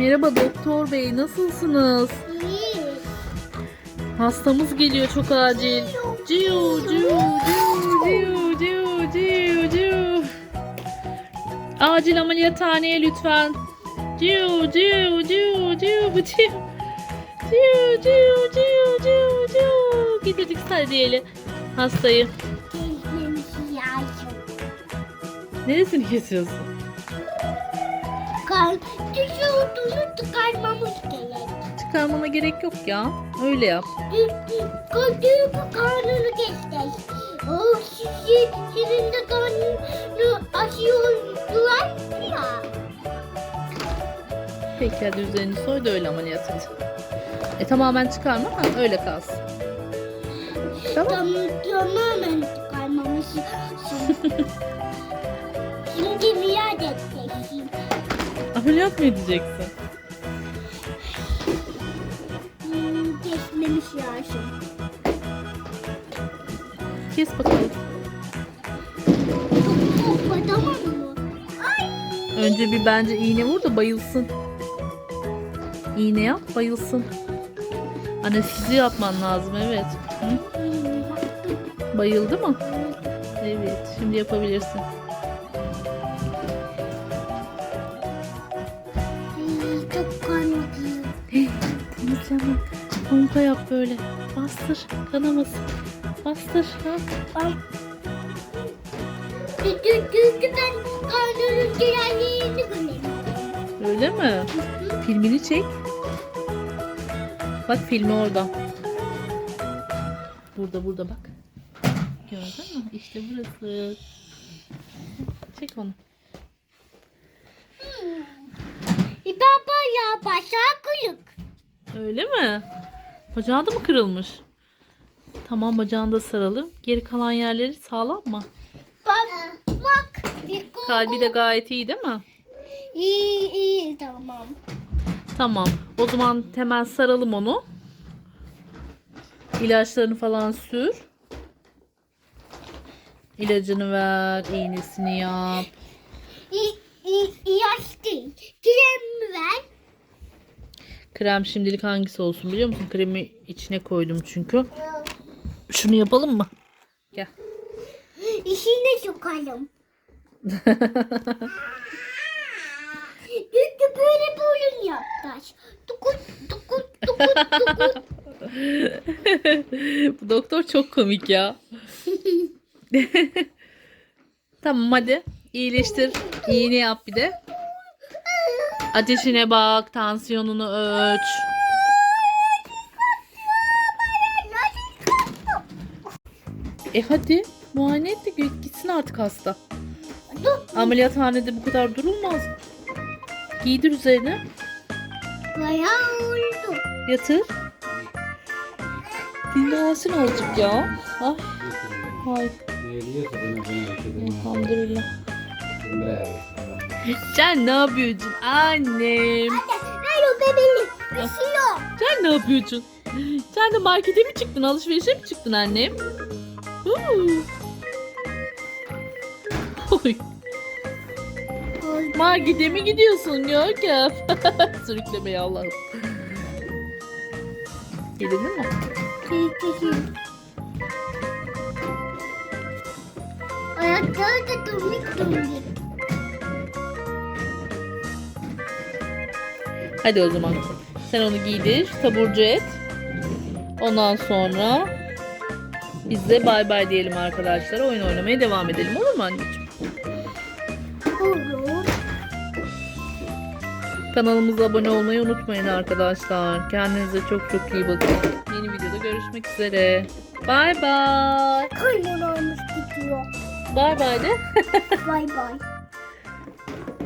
Merhaba doktor bey nasılsınız? İyi. Hastamız geliyor çok acil. Ciu ciu ciu ciu ciu ciu ciu. Acil ameliyathaneye lütfen. Ciu ciu ciu ciu ciu. Ciu ciu ciu ciu ciu. Getirdik sadiyeli hastayı. Neresini kesiyorsun? Kan tişörtünü çıkarmamız gerek. Çıkarmana gerek yok ya. Öyle yap. Bu karnını kestik. O sizi, sizin de karnını aşıyordular ya. Peki hadi üzerini soy da öyle ameliyat et. E tamamen çıkarma ha öyle kalsın. Tamam. Tam, tamamen çıkarmamız lazım. Şimdi biat edeceksin. Ameliyat mı edeceksin? Hmm, kesmemiz lazım. Kes bakalım. Çok kopadamadın mı? Önce bir bence iğne vur da bayılsın. İğne yap bayılsın. Anestezi yapman lazım evet. Hı? Bayıldı mı? Evet şimdi yapabilirsin. Temizleme. Pompa yap böyle. Bastır kanamasın. Bastır. Ha? Göremiyorum. Öyle mi? Filmini çek. Bak filmi orada. Burada burada bak. Gördün mü? İşte burası. Çek onu. Baba ya başa kırık. Öyle mi? Bacağı da mı kırılmış? Tamam bacağını da saralım. Geri kalan yerleri sağlam mı? Bak bak. Kalbi de gayet iyi değil mi? İyi iyi tamam. Tamam. O zaman hemen saralım onu. İlaçlarını falan sür. İlacını ver, iğnesini yap. İyi iyi ilaç değil. Krem. Krem şimdilik hangisi olsun biliyor musun? Kremi içine koydum çünkü. Şunu yapalım mı? Gel. İşine sokalım. Çünkü böyle böyle yaptılar. Tukut tukut tukut tukut. Bu doktor çok komik ya. tamam hadi. İyileştir. İğne yap bir de. Ateşine bak. Tansiyonunu ölç. E hadi. Muayene et de gitsin artık hasta. Dur. Ameliyathanede bu kadar durulmaz. Giydir üzerine. Bayağı oldu. Yatır. Dinlensin azıcık ya. Ay. Ay. Elhamdülillah. Sen ne yapıyorsun annem? Ver o bebeği. Yok. Sen ne yapıyorsun? Sen de markete mi çıktın? Alışverişe mi çıktın annem? Oy, markete mi gidiyorsun Görkem? Sürükleme ya Allah'ım. Gelin mi? Ayakları da dönük dönük. Hadi o zaman. Sen onu giydir, taburcu et. Ondan sonra biz de bay bay diyelim arkadaşlar. Oyun oynamaya devam edelim olur mu anneciğim? Olur. Kanalımıza abone olmayı unutmayın arkadaşlar. Kendinize çok çok iyi bakın. Yeni videoda görüşmek üzere. Bay bay. Olmuş gidiyor. Bay bay de. Bay bay.